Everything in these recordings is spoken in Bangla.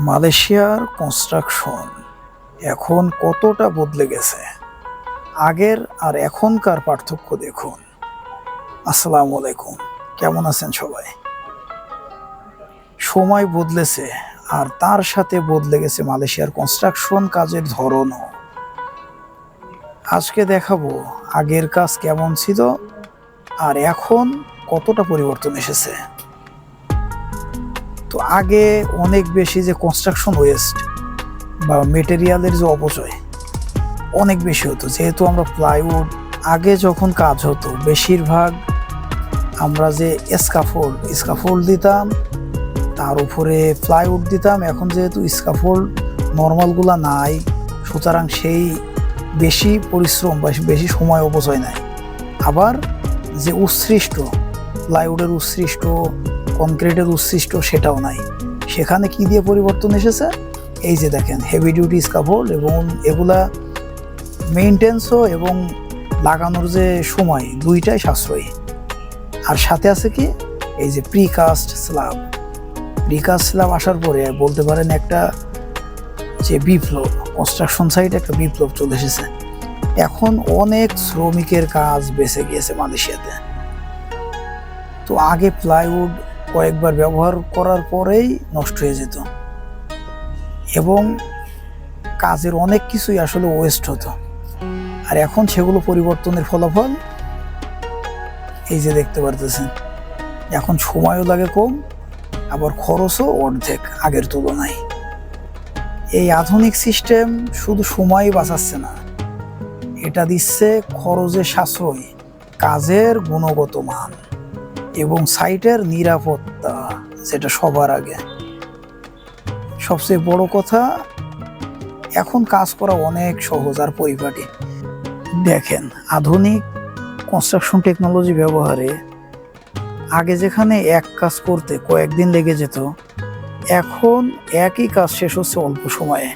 মালয়েশিয়ার কনস্ট্রাকশন এখন কতটা বদলে গেছে? আগের আর এখনকার পার্থক্য দেখুন। আসসালামু আলাইকুম, কেমন আছেন সবাই? সময় বদলেছে আর তার সাথে বদলে গেছে মালয়েশিয়ার কনস্ট্রাকশন কাজের ধরনও। আজকে দেখাবো আগের কাজ কেমন ছিল আর এখন কতটা পরিবর্তন এসেছে। তো আগে অনেক বেশি যে কনস্ট্রাকশন ওয়েস্ট বা মেটেরিয়ালের যে অপচয়, অনেক বেশি হতো। যেহেতু আমরা প্লাইউড আগে যখন কাজ হতো, বেশিরভাগ আমরা যে স্কাফোল্ড স্কাফোল্ড দিতাম, তার উপরে প্লাইউড দিতাম। এখন যেহেতু স্কাফোল্ড নর্মালগুলা নাই, সুতরাং সেই বেশি পরিশ্রম বা বেশি সময় অপচয় নাই। আবার যে উৎসৃষ্ট প্লাইউডের উৎসৃষ্ট কনক্রিটের উৎসৃষ্ট সেটাও নাই। সেখানে কি দিয়ে পরিবর্তন এসেছে? এই যে দেখেন হেভি ডিউটি স্কাফোল্ড এবং এগুলা মেনটেন্সও এবং লাগানোর যে সময়, দুইটাই সাশ্রয়ী। আর সাথে আছে কি? এই যে প্রিকাস্ট স্ল্যাব প্রিকাস্ট স্ল্যাব আসার পরে বলতে পারেন একটা যে বিপ্লব কনস্ট্রাকশন সাইটে একটা বিপ্লব চলে এসেছে। এখন অনেক শ্রমিকের কাজ বেঁচে গিয়েছে মালয়েশিয়াতে। তো আগে প্লাইউড কয়েকবার ব্যবহার করার পরেই নষ্ট হয়ে যেত। এবং কাজের অনেক কিছুই আসলে ওয়েস্ট হতো। আর এখন সেগুলো পরিবর্তনের ফলাফল এই যে দেখতে পারতেছেন। এখন সময়ও লাগে কম, আবার খরচও অর্ধেক আগের তুলনায়। এই আধুনিক সিস্টেম শুধু সময়ই বাঁচাচ্ছে না, এটা দিচ্ছে খরচের সাশ্রয়, কাজের গুণগত মান। এবং সাইটের নিরাপত্তা যেটা সবার আগে। সবচেয়ে বড় কথা, এখন কাজ করা অনেক সহজ, আর পরিপাটি। দেখেন, আধুনিক কনস্ট্রাকশন টেকনোলজি ব্যবহারে আগে যেখানে এক কাজ করতে কয়েকদিন লেগে যেত, এখন একই কাজ শেষ হচ্ছে অল্প সময়ে,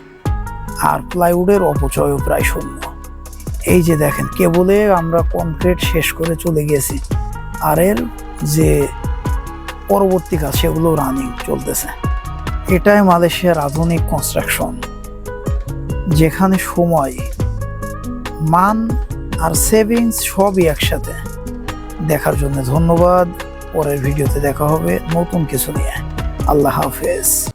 আর প্লাইউডের অপচয়ও প্রায় শূন্য। এই যে দেখেন, কেবলে আমরা কনক্রিট শেষ করে চলে গিয়েছি, আর এর যে পরবর্তী কাজ সেগুলো রানিং চলতেছে। এটাই মালয়েশিয়ার আধুনিক কনস্ট্রাকশন যেখানে সময়, মান আর সেভিংস সবই একসাথে। দেখার জন্য ধন্যবাদ। পরের ভিডিওতে দেখা হবে নতুন কিছু নিয়ে। আল্লাহ হাফেজ।